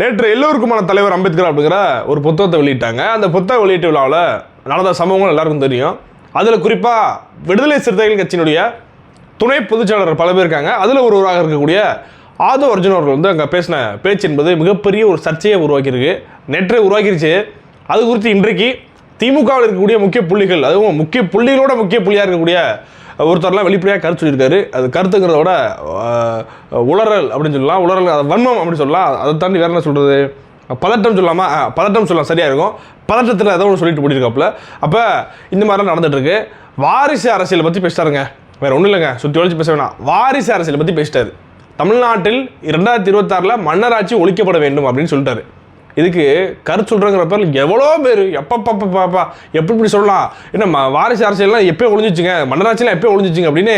நேற்று எல்லோருக்குமான தலைவர் அம்பேத்கர் அப்படிங்கிற ஒரு புத்தகத்தை வெளியிட்டாங்க. அந்த புத்தக வெளியீட்டு விழாவில் நடந்த சம்பவங்கள் எல்லாருக்கும் தெரியும். அதில் குறிப்பாக விடுதலை சிறுத்தைகள் கட்சியினுடைய துணை பொதுச்செயலாளர் பல பேர் இருக்காங்க. அதில் ஒருவராக இருக்கக்கூடிய ஆதோ அர்ஜுன் அவர்கள் வந்து அங்கே பேசின பேச்சு என்பது மிகப்பெரிய ஒரு சர்ச்சையை உருவாக்கியிருக்கு. நேற்றே உருவாக்கிருச்சு. அது குறித்து இன்றைக்கு திமுகவில் இருக்கக்கூடிய முக்கிய புள்ளிகள் அதுவும் முக்கிய புள்ளிகளோட முக்கிய புள்ளியாக இருக்கக்கூடிய ஒருத்தர்லாம் வெளிப்படையாக கருத்து சொல்லியிருக்காரு. அது கருத்துங்கிறத விட உளறல் அப்படின்னு சொல்லலாம். உளறல் அது வன்மம் அப்படின்னு சொல்லலாம். அதை தாண்டி வேறு என்ன சொல்கிறது பதட்டம் சொல்லாமல் பதட்டம் சொல்லலாம் சரியாக இருக்கும். பதட்டத்தில் ஏதோ ஒன்று சொல்லிட்டு போட்டிருக்காப்புல அப்போ இந்த மாதிரிலாம் நடந்துகிட்ருக்கு வாரிசு அரசியலை பற்றி பேசிட்டாருங்க. வேறு ஒன்றும் இல்லைங்க. சுற்றி ஒழிச்சு பேச வேணாம். வாரிசு அரசியலை பற்றி பேசிட்டாரு. தமிழ்நாட்டில் இரண்டாயிரத்தி இருபத்தாறில் மன்னராட்சி ஒழிக்கப்பட வேண்டும் அப்படின்னு சொல்லிட்டாரு. இதுக்கு கருத்து சொல்கிறங்கிற எவ்வளோ பேர் எப்பப்பப்பப்பா எப்படி இப்படி சொல்லலாம்? என்ன வாரிசு அரசியல்லாம் எப்போ ஒழிஞ்சிச்சுங்க மன்னராட்சியெலாம் எப்போ ஒழிஞ்சிச்சுங்க அப்படின்னு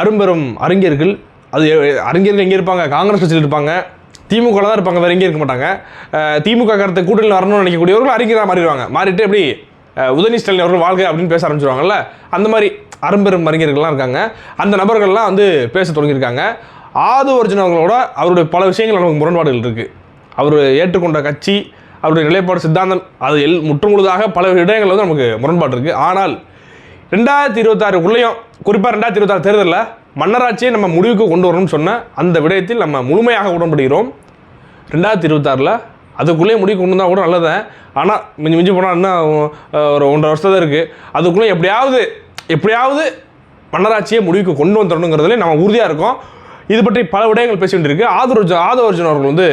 அரும்பெரும் அறிஞர்கள் அது அறிஞர்கள் எங்கே இருப்பாங்க? காங்கிரஸ் கட்சியில் இருப்பாங்க. திமுக தான் இருப்பாங்க வேறு எங்கேயும் இருக்க மாட்டாங்க. திமுக கருத்து கூட்டணியில் வரணும்னு நினைக்கக்கூடியவர்கள் அறிஞராக மாறிடுவாங்க. மாறிட்டு எப்படி அஹ், உதயநிதி ஸ்டாலின் அவர்கள் வாழ்க்கை அப்படின்னு பேச ஆரம்பிச்சிருவாங்கல்ல? அந்த மாதிரி அரும்பெரும் அறிஞர்கள்லாம் இருக்காங்க. அந்த நபர்கள்லாம் வந்து பேச தொடங்கியிருக்காங்க. ஆது அர்ஜுன் அவர்களோட அவருடைய பல விஷயங்கள் நமக்கு முரண்பாடுகள் இருக்குது அவர் ஏற்றுக்கொண்ட கட்சி அவருடைய நிலைப்பாடு சித்தாந்தம் அது எல் முற்றுமுழுதாக பல இடங்களில் வந்து நமக்கு முரண்பாடு இருக்குது ஆனால் ரெண்டாயிரத்தி இருபத்தாறு உள்ளேயும் குறிப்பாக ரெண்டாயிரத்தி இருபத்தாறு தேர்தலில் மன்னராட்சியை நம்ம முடிவுக்கு கொண்டு வரணும்னு சொன்ன அந்த விடயத்தில் நம்ம முழுமையாக உடன்படுகிறோம். ரெண்டாயிரத்தி இருபத்தாறில் அதுக்குள்ளேயே முடிவு கொண்டு வந்தால் கூட நல்லதான் ஆனால் மிஞ்சி மிஞ்சி போனால் இன்னும் ஒரு ஒன்றரை வருஷம் தான் இருக்குது அதுக்குள்ளே எப்படியாவது எப்படியாவது மன்னராட்சியை முடிவுக்கு கொண்டு வந்துடணுங்கிறதுல நம்ம உறுதியாக இருக்கோம். இது பற்றி பல விடயங்கள் பேச வேண்டியிருக்கு ஆதரவு ஆதவ அர்ஜுன் அவர்கள் வந்து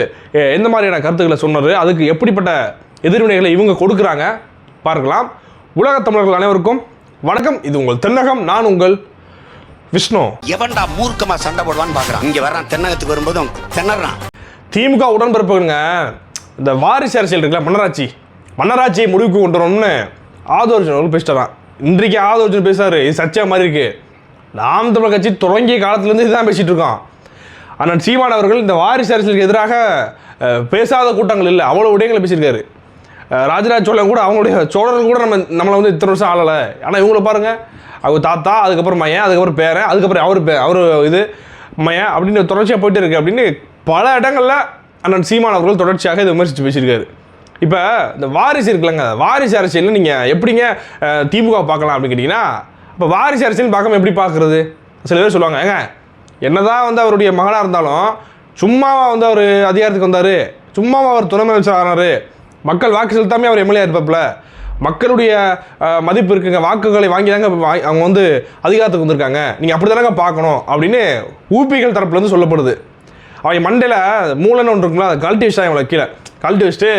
எந்த மாதிரியான கருத்துக்களை சொன்னார்? அதுக்கு எப்படிப்பட்ட எதிர்வினைகளை இவங்க கொடுக்குறாங்க? பார்க்கலாம். உலகத் தமிழர்கள் அனைவருக்கும் வணக்கம். இது உங்கள் தென்னகம் நான் உங்கள் விஷ்ணு. எவன்டா மூர்க்கமா சண்டை போடுவான்னு பாக்குறான். இங்க வர்றான் தென்னகத்துக்கு வரும்போது திணறான். திமுக உடன்பிறப்புங்க இந்த வாரிசு அரசியல் இருக்குல்ல மன்னராட்சி. மன்னராட்சியை முடிவுக்கு கொண்டு வரணும்னு ஆதோர்ஜன் அவர்கள் பேசிட்டாராம். இன்றைக்கு ஆதோர்ஜன் பேசுறாரு இது சர்ச்சையா மாதிரி இருக்கு நாம் தமிழர் கட்சி தொடங்கிய காலத்துலேருந்து இதுதான் பேசிட்டு இருக்கோம். ஆனால் சீமான் அவர்கள் இந்த வாரிசு அரசியலுக்கு எதிராக பேசாத கூட்டங்கள் இல்லை. அவ்வளோ விடயங்களை பேசியிருக்காரு. ராஜராஜ சோழன் கூட அவங்களுடைய சோழர்கள் கூட நம்ம நம்மளை வந்து இத்தனை வருஷம் ஆளலை. ஆனால் இவங்கள பாருங்க. அவங்க தாத்தா அதுக்கப்புறம் மையன் அதுக்கப்புறம் பேரன் அதுக்கப்புறம் அவர் பே அவர் இது மையன் அப்படின்னு தொடர்ச்சியாக போயிட்டு இருக்கு. அப்படின்னு பல இடங்களில் அண்ணன் சீமான் அவர்கள் தொடர்ச்சியாக இதை விமர்சித்து பேசியிருக்காரு. இப்போ இந்த வாரிசு இருக்குல்லங்க. வாரிசு அரசியல் நீங்கள் எப்படிங்க திமுக பார்க்கலாம் அப்படின்னு கேட்டிங்கன்னா இப்போ வாரிசு அரசியல் பார்க்காம எப்படி பார்க்குறது? சில பேர் சொல்லுவாங்க ஏங்க என்னதான் வந்து அவருடைய மகனாக இருந்தாலும் சும்மாவா வந்து அவர் அதிகாரத்துக்கு வந்தார். சும்மாவா அவர் துணை முதலமைச்சர் ஆனார். மக்கள் வாக்கு செலுத்தாமே அவர் எம்எல்ஏ இருப்பாப்புல மக்களுடைய மதிப்பு இருக்குங்க. வாக்குகளை வாங்கி தாங்க அவங்க வந்து அதிகாரத்துக்கு வந்திருக்காங்க. நீங்கள் அப்படி தானங்க பார்க்கணும் அப்படின்னு ஊபிகள் தரப்புலேருந்து சொல்லப்படுது. அவங்க மண்டையில் மூளைன்னு ஒன்று இருக்குங்களா அதை கழட்டி வச்சா அவங்கள கீழே. கழட்டி வச்சுட்டு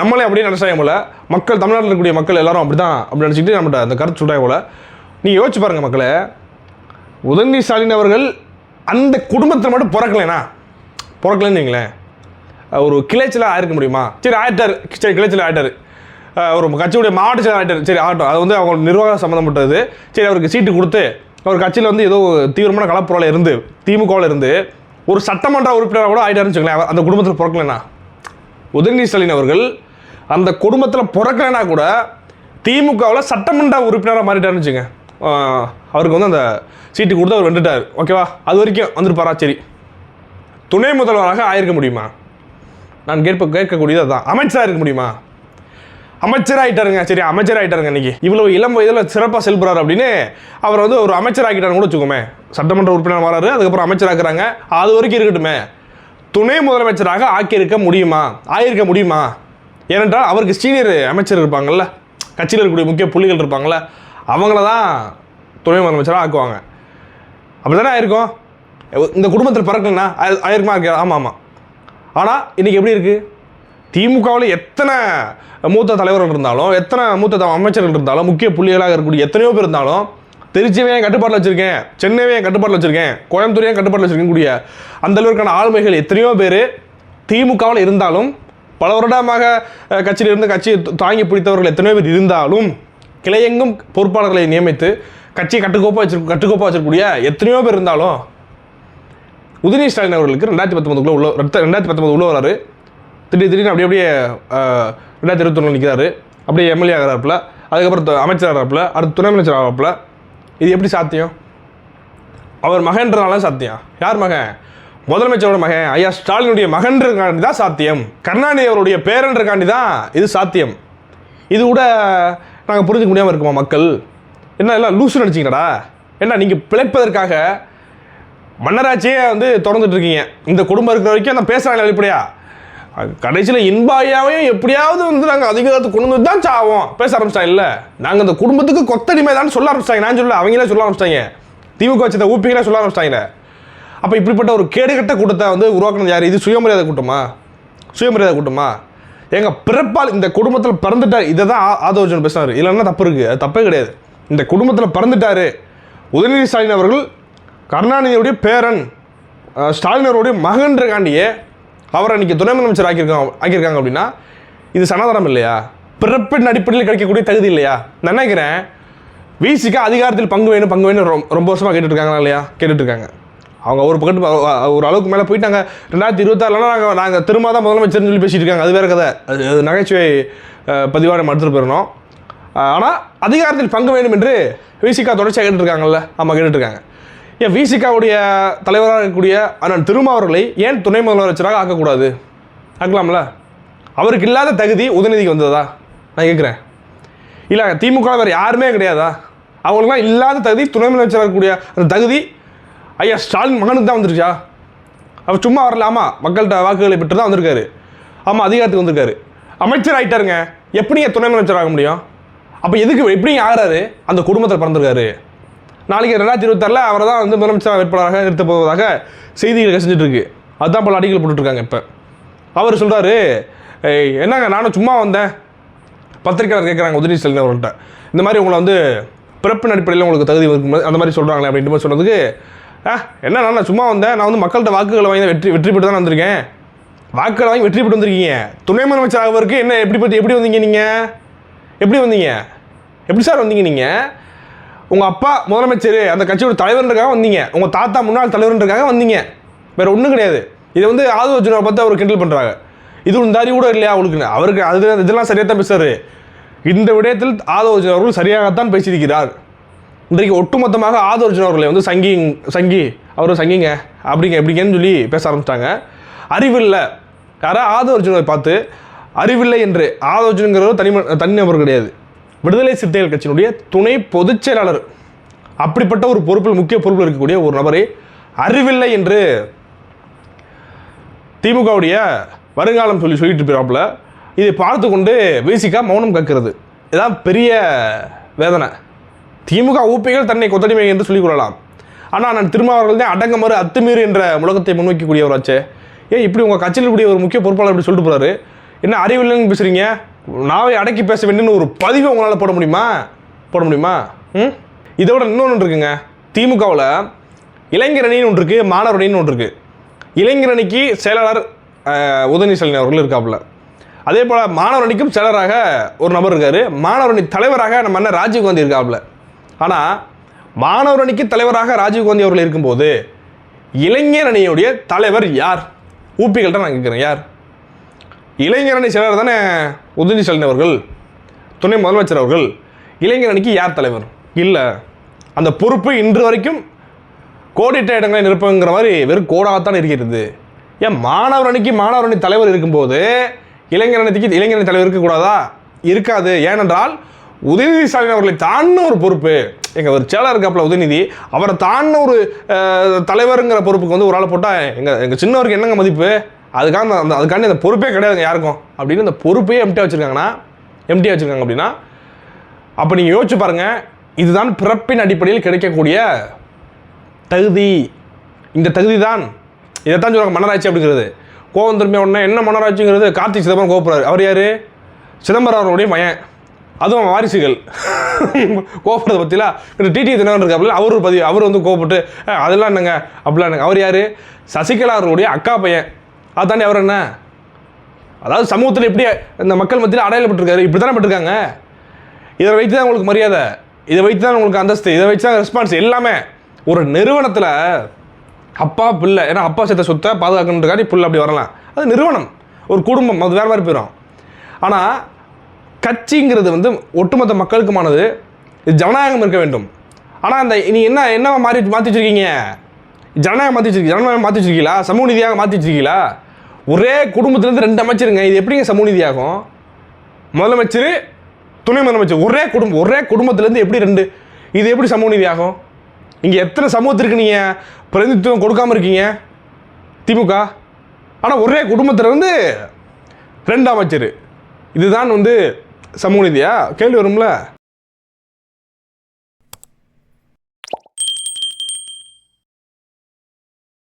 நம்மளே அப்படியே நினச்சாங்க போல. மக்கள் தமிழ்நாட்டில் இருக்கக்கூடிய மக்கள் எல்லாரும் அப்படி தான் அப்படி நினச்சிக்கிட்டு நம்மகிட்ட அந்த கருத்து சொல்கிறாங்க போல. நீங்கள் யோசிச்சு பாருங்கள் மக்களை. உதயநிதி ஸ்டாலின் அவர்கள் அந்த குடும்பத்தில் மட்டும் பிறக்கலைனா பிறக்கலன்னு வைங்களேன். ஒரு கிளைச்சலாக ஆயிருக்க முடியுமா? சரி ஆயிட்டார். சரி கிளைச்சல் ஆயிட்டார். ஒரு கட்சியுடைய மாவட்ட செயலர் ஆயிட்டார். சரி ஆகட்டும். அது வந்து அவங்க நிர்வாகம் சம்மந்தப்பட்டது சரி அவருக்கு சீட்டு கொடுத்து அவர் கட்சியில் வந்து ஏதோ தீவிரமான கலப்புறவில் இருந்து திமுகவில் இருந்து ஒரு சட்டமன்ற உறுப்பினராக கூட ஆகிட்டாருன்னு அவர் அந்த குடும்பத்தில் பிறக்கலைன்னா உதயநிதி ஸ்டாலின் அவர்கள் அந்த குடும்பத்தில் பிறக்கலைன்னா கூட திமுகவில் சட்டமன்ற உறுப்பினராக மாறிட்டாருன்னு வச்சுங்க அவருக்கு வந்து அந்த சீட்டு கொடுத்து அவர் வந்துட்டார். ஓகேவா? அது வரைக்கும் வந்துருப்பாரா? சரி. துணை முதல்வராக ஆயிருக்க முடியுமா? நான் கேட்ப கேட்கக்கூடியது அதுதான். அமைச்சராக இருக்க முடியுமா? அமைச்சராகிட்டாருங்க சரி அமைச்சராகிட்டாருங்க இன்னைக்கு. இவ்வளோ இளம் வயதில் சிறப்பாக செல்புறாரு அப்படின்னு அவர் வந்து ஒரு அமைச்சராகிட்டாருன்னு கூட வச்சுக்கோமே. சட்டமன்ற உறுப்பினர் வராரு அதுக்கப்புறம் அமைச்சராக்குறாங்க. அது வரைக்கும் இருக்கட்டுமே. துணை முதலமைச்சராக ஆக்கியிருக்க முடியுமா? ஆயிருக்க முடியுமா? ஏனென்றால் அவருக்கு சீனியர் அமைச்சர் இருப்பாங்கல்ல. கட்சியில் இருக்கக்கூடிய முக்கிய புள்ளிகள் இருப்பாங்கல்ல. அவங்கள தான் துணை முதலமைச்சராக ஆக்குவாங்க. அப்படி தானே ஆயிருக்கும் இந்த குடும்பத்தில் பிறக்குங்கண்ணா ஆயிருக்குமா இருக்கு ஆமாம் ஆமாம் ஆனால் இன்றைக்கி எப்படி இருக்குது திமுகவில் எத்தனை மூத்த தலைவர்கள் இருந்தாலும் எத்தனை மூத்த அமைச்சர்கள் இருந்தாலும் முக்கிய புள்ளிகளாக இருக்கக்கூடிய எத்தனையோ பேர் இருந்தாலும் திருச்சியவே என் கட்டுப்பாட்டில் வச்சுருக்கேன் சென்னையே என் கட்டுப்பாட்டில் வச்சுருக்கேன் கோயம்புத்தூரையும் கட்டுப்பாட்டில் வச்சுருக்கேன் கூடிய அந்த அளவிற்கான ஆளுமைகள் எத்தனையோ பேர் திமுகவில் இருந்தாலும் பல வருடமாக கட்சியிலிருந்து கட்சியில் இருந்து கட்சியை தாங்கி பிடித்தவர்கள் எத்தனையோ பேர் இருந்தாலும் கிளையெங்கும் பொறுப்பாளர்களை நியமித்து கட்சியை கட்டுக்கோப்பாக வச்சிருக்க கட்டுக்கோப்பாக வச்சிருக்கக்கூடிய எத்தனையோ பேர் இருந்தாலும் உதயநிதி ஸ்டாலின் அவர்களுக்கு ரெண்டாயிரத்தி பத்தொன்பதுக்குள்ள உள்ள ரெண்டாயிரத்தி பத்தொன்பது உள்ள வராரு. திடீர் திடீர்னு அப்படியே அப்படியே ரெண்டாயிரத்தி இருபத்தொன்னு நிற்கிறாரு அப்படியே எம்எல்ஏ ஆகிறாப்புல. அதுக்கப்புறம் அமைச்சர் ஆகிறாப்புல. அடுத்து துணை அமைச்சர் ஆகிறாப்புல. இது எப்படி சாத்தியம்? அவர் மகன்றனால சாத்தியம். யார் மகன்? முதலமைச்சரோட மகன். ஐயா ஸ்டாலினுடைய மகன்றதுக்காண்டி தான் சாத்தியம். கருணாநிதி அவருடைய பேரன்றக்காண்டி தான் இது சாத்தியம். இது கூட நாங்கள் புரிஞ்சுக்க முடியாமல் இருக்குமா மக்கள்? என்ன எல்லாம் லூசு நினச்சிங்கடா என்ன நீங்கள் பிழைப்பதற்காக மன்னராட்சியே வந்து திறந்துட்டு இருக்கீங்க. இந்த குடும்பம் இருக்கிற வரைக்கும் அந்த பேசுகிறாங்க வெளிப்படையாக கடைசியில் இன்பாயாவையும் எப்படியாவது வந்து நாங்கள் அதிகாரத்தை கொண்டு வந்து தான் சாவோம். பேச ஆரம்பிச்சிட்டாங்க இல்லை? நாங்கள் இந்த குடும்பத்துக்கு கொத்தடிமை தான் சொல்ல ஆரம்பிச்சிட்டாங்க. நான் சொல்ல அவங்களே சொல்ல ஆரம்பிச்சிட்டாங்க. திமுக வச்சதை ஊப்பிகளே சொல்ல ஆரம்பிச்சிட்டாங்க அப்போ இப்படிப்பட்ட ஒரு கேடுகட்ட கூட்டத்தை வந்து உருவாக்குனது யார்? இது சுயமரியாதை கூட்டமா? சுயமரியாதை கூட்டமா? எங்க பிறப்பால் இந்த குடும்பத்தில் பிறந்துட்டார். இதை தான் ஆதவர்ஜன் பேசினார் இல்லைன்னா தப்பு இருக்குது அது தப்பே கிடையாது. இந்த குடும்பத்தில் பிறந்துட்டாரு. உதயநிதி ஸ்டாலின் அவர்கள் கருணாநிதியுடைய பேரன் ஸ்டாலினருடைய ஸ்டாலின் அவருடைய மகன்றகாண்டியே அவரை இன்னைக்கு துணை முதலமைச்சர் ஆக்கியிருக்காங்க ஆக்கியிருக்காங்க அப்படின்னா இது சனாதனம் இல்லையா? பிறப்பின் அடிப்படையில் கிடைக்கக்கூடிய தகுதி இல்லையா? நான் நினைக்கிறேன் விசிக்கு அதிகாரத்தில் பங்கு வேணும் பங்கு வேணும் ரொம்ப வருஷமாக கேட்டுட்ருக்காங்களா இல்லையா? கேட்டுட்ருக்காங்க அவங்க ஒரு பக்கத்து ஒரு அளவுக்கு மேலே போயிட்டாங்க. ரெண்டாயிரத்தி இருபத்தாறுலாம் நாங்கள் நாங்கள் திரும்ப தான் முதலமைச்சர்னு சொல்லி பேசிட்டு இருக்காங்க. அது வேற கதை. அது அது நகைச்சுவை அஹ், பதிவாக நம்ம எடுத்துகிட்டு போயிடணும் ஆனால் அதிகாரத்தில் பங்கு வேண்டும் என்று விசிகா தொடர்ச்சியாக கேட்டுருக்காங்கல்ல. ஆமாம் கேட்டுட்ருக்காங்க. ஏன் விசிகாவுடைய தலைவராக இருக்கக்கூடிய அண்ணன் திருமாவர்களை ஏன் துணை முதலமைச்சராக ஆக்கக்கூடாது? ஆக்கலாம்ல. அவருக்கு இல்லாத தகுதி உதயநிதிக்கு வந்ததா? நான் கேட்குறேன். இல்லை திமுக வேறு யாருமே கிடையாதா? அவங்களுக்குலாம் இல்லாத தகுதி துணை முதலமைச்சராக இருக்கக்கூடிய அந்த தகுதி ஐயா ஸ்டாலின் மகனுக்கு தான் வந்துருச்சா அவர் சும்மா வரல ஆமாம் மக்கள்கிட்ட வாக்குகளை பெற்று தான் வந்திருக்காரு. ஆமாம் அதிகாரத்துக்கு வந்திருக்காரு. அமைச்சர் ஆகிட்டாருங்க எப்படிங்க துணை அமைச்சர் ஆக முடியும்? அப்போ எதுக்கு எப்படிங்க ஆகிறாரு? அந்த குடும்பத்தில் பிறந்திருக்காரு. நாளைக்கு ரெண்டாயிரத்தி இருபத்தாறில் அவரை தான் வந்து முதலமைச்சர் வேட்பாளராக நிறுத்த போவதாக செய்திகள் கசிஞ்சிட்டு இருக்கு. அதுதான் பல அடிகள் போட்டுட்ருக்காங்க இப்போ. அவர் சொல்கிறாரு என்னங்க நானும் சும்மா வந்தேன். பத்திரிக்கையாளர் கேட்குறாங்க உதவி ஸ்டாலின் அவர்கள்ட்ட. இந்த மாதிரி உங்களை வந்து பிறப்பின் அடிப்படையில் உங்களுக்கு தகுதி அந்த மாதிரி சொல்கிறாங்களே அப்படின்ற மாதிரி சொன்னதுக்கு ஆ என்ன நான் சும்மா வந்தேன்? நான் வந்து மக்கள்கிட்ட வாக்குகளை வாங்கி வெற்றி வெற்றி பெற்று தான் வந்திருக்கேன். வாக்குகளை வாங்கி வெற்றி பெற்று வந்திருக்கீங்க. துணை முதலமைச்சர் ஆகுவதற்கு என்ன எப்படி பற்றி எப்படி வந்தீங்க நீங்கள் எப்படி வந்தீங்க? எப்படி சார் வந்தீங்க நீங்கள் உங்கள் அப்பா முதலமைச்சர் அந்த கட்சியோட தலைவர்ன்றக்காக வந்தீங்க. உங்கள் தாத்தா முன்னாள் தலைவர்ன்றக்காக வந்தீங்க. வேறு ஒன்றும் கிடையாது. இதை வந்து ஆதவர்ஜுனை பார்த்து அவர் கிண்டல் பண்ணுறாங்க இது ஒரு தாரி கூட இல்லையா அவளுக்கு அவருக்கு அது இதெல்லாம் சரியாக தான் பேசுறாரு. இந்த விடயத்தில் ஆதவர்ஜுன் அவர்கள் சரியாகத்தான் பேசியிருக்கிறார். இன்றைக்கு ஒட்டுமொத்தமாக ஆதவர்ஜுன் அவர்களை வந்து சங்கி சங்கி அவர் சங்கிங்க அப்படிங்க எப்படிங்கன்னு சொல்லி பேச ஆரம்பிச்சிட்டாங்க. அறிவில்லை. யாராவது ஆதவர்ஜுனை பார்த்து அறிவில்லை என்று. ஆதவர்ஜுனுங்கிறவர் தனி தனிநபர் கிடையாது. விடுதலை சிறுத்தைகள் கட்சியினுடைய துணை பொதுச் செயலாளர். அப்படிப்பட்ட ஒரு பொறுப்பில் முக்கிய பொறுப்பில் இருக்கக்கூடிய ஒரு நபரை அறிவில்லை என்று திமுகவுடைய வருங்காலம் சொல்லி சொல்லிட்டு போயிடாப்புல இதை பார்த்து கொண்டு பேசிக்காக மௌனம் கக்கிறது இதான் பெரிய வேதனை. திமுக ஊப்பிகள் தன்னை கொத்தடிமை என்று சொல்லிக் கொள்ளலாம். ஆனால் நான் திருமாவர்கள் தான் அடங்கமறு அத்துமீறு என்ற முழக்கத்தை முன்வைக்கக்கூடியவராச்சே ஏன் இப்படி உங்கள் கட்சியில் கூடிய ஒரு முக்கிய பொறுப்பாளர் இப்படி சொல்லிட்டு போகிறாரு என்ன அறிவில்லைன்னு பேசுறீங்க? நாவை அடக்கி பேச வேண்டியன்னு ஒரு பதிவை உங்களால் போட முடியுமா? போட முடியுமா? ம்? இதோட இன்னொன்று இருக்குங்க. திமுகவில் இளைஞர் அணின்னு ஒன்று இருக்குது மாணவர் அணின்னு ஒன்று இருக்குது இளைஞரணிக்கு செயலாளர் அஹ், உதயநிதி அவர்கள் இருக்காப்புல. அதே போல் மாணவரணிக்கும் செயலராக ஒரு நபர் இருக்கார். மாணவர் அணி தலைவராக நம்ம அண்ணன் ராஜீவ்காந்தி இருக்காப்புல. ஆனால் மாணவர் அணிக்கு தலைவராக ராஜீவ்காந்தி அவர்கள் இருக்கும்போது இளைஞர் அணியுடைய தலைவர் யார்? ஊப்பிகள்கிட்ட நான் கேட்குறேன் யார்? இளைஞர் அணி செயலர் தானே உதயநிதி ஸ்டாலின் அவர்கள் துணை முதலமைச்சர் அவர்கள். இளைஞர் அணிக்கு யார் தலைவர்? இல்லை. அந்த பொறுப்பு இன்று வரைக்கும் கோடிட்ட இடங்களை இருப்பங்கிற மாதிரி வெறும் கோடாகத்தான் இருக்கிறது. ஏன் மாணவர் அணிக்கு மாணவர் அணி தலைவர் இருக்கும்போது இளைஞர் அணிக்கு இளைஞர் அணி தலைவர் இருக்கக்கூடாதா? இருக்காது. ஏனென்றால் உதயநிதி ஸ்டாலின் அவர்களை தாண்டின ஒரு பொறுப்பு. எங்கள் ஒரு சேலாக இருக்காப்புல உதயநிதி அவரை தாண்டின ஒரு தலைவருங்கிற பொறுப்புக்கு வந்து ஒரு ஆளை போட்டால் எங்கள் எங்கள் சின்னவருக்கு என்னங்க மதிப்பு? அதுக்காக அந்த- அதுக்காண்டி அந்த பொறுப்பே கிடையாதுங்க யாருக்கும். அப்படின்னு அந்த பொறுப்பே எம்டியாக வச்சுருக்காங்கன்னா எம்டியாக வச்சுருக்காங்க அப்படின்னா அப்போ நீங்கள் யோசிச்சு பாருங்கள் இதுதான் பிறப்பின் அடிப்படையில் கிடைக்கக்கூடிய தகுதி. இந்த தகுதி தான் இதைத்தான் சொல்லுவாங்க மன்னராட்சி அப்படிங்கிறது. கோவம் திரும்பிய உடனே என்ன மன்னராட்சிங்கிறது? கார்த்திக் சிதம்பரம் கோப்புறாரு அவர் யார்? சிதம்பரம் அவருடைய மயன் அதுவும் வாரிசுகள். கோபத்தை பற்றிலாம் இந்த டிடி தினகரன் இருக்காப்புல அவர் ஒரு பதிவு அவர் வந்து கோபப்பட்டு அதெல்லாம் என்னங்க? அப்படிலாம் என்னங்க. அவர் யார்? சசிகலா அவர்களுடைய அக்கா பையன். அதாண்டி அவர் என்ன? அதாவது சமூகத்தில் எப்படி இந்த மக்கள் மத்தியில் அடையாளப்பட்டிருக்காரு? இப்படி தானே பட்டிருக்காங்க? இதை வைத்து தான் உங்களுக்கு மரியாதை. இதை வைத்து தான் உங்களுக்கு அந்தஸ்து. இதை வச்சு தான் ரெஸ்பான்ஸ் எல்லாமே ஒரு நிறுவனத்தில் அப்பா பிள்ளை ஏன்னா அப்பா சேர்த்த சொத்தை பாதுகாக்கணுன்றக்காண்டி பிள்ளை அப்படி வரலாம். அது நிறுவனம். ஒரு குடும்பம். அது வேறு மாதிரி போயிடும் ஆனால் கட்சிங்கிறது வந்து ஒட்டுமொத்த மக்களுக்குமானது இது ஜனநாயகம் இருக்க வேண்டும். ஆனால் அந்த நீ என்ன என்ன மாறி மாற்றி வச்சிருக்கீங்க? ஜனநாயகம் மாற்றி வச்சிருக்கீங்க ஜனநாயகம் மாற்றி வச்சிருக்கீங்களா சமூக நீதியாக மாற்றி வச்சிருக்கீங்களா ஒரே குடும்பத்துலேருந்து ரெண்டு அமைச்சருங்க. இது எப்படிங்க சமூக நீதியாகும்? முதலமைச்சர் துணை முதலமைச்சர் ஒரே குடும்பம் ஒரே குடும்பத்திலேருந்து எப்படி ரெண்டு இது எப்படி சமூக நீதி இங்கே எத்தனை சமூகத்திற்கு நீங்கள் பிரதிநிதித்துவம் கொடுக்காமல் இருக்கீங்க? திமுக? ஆனால் ஒரே குடும்பத்தில் வந்து ரெண்டு அமைச்சர். இதுதான் வந்து சமூக நீதியா? கேள்வி வரும்ல.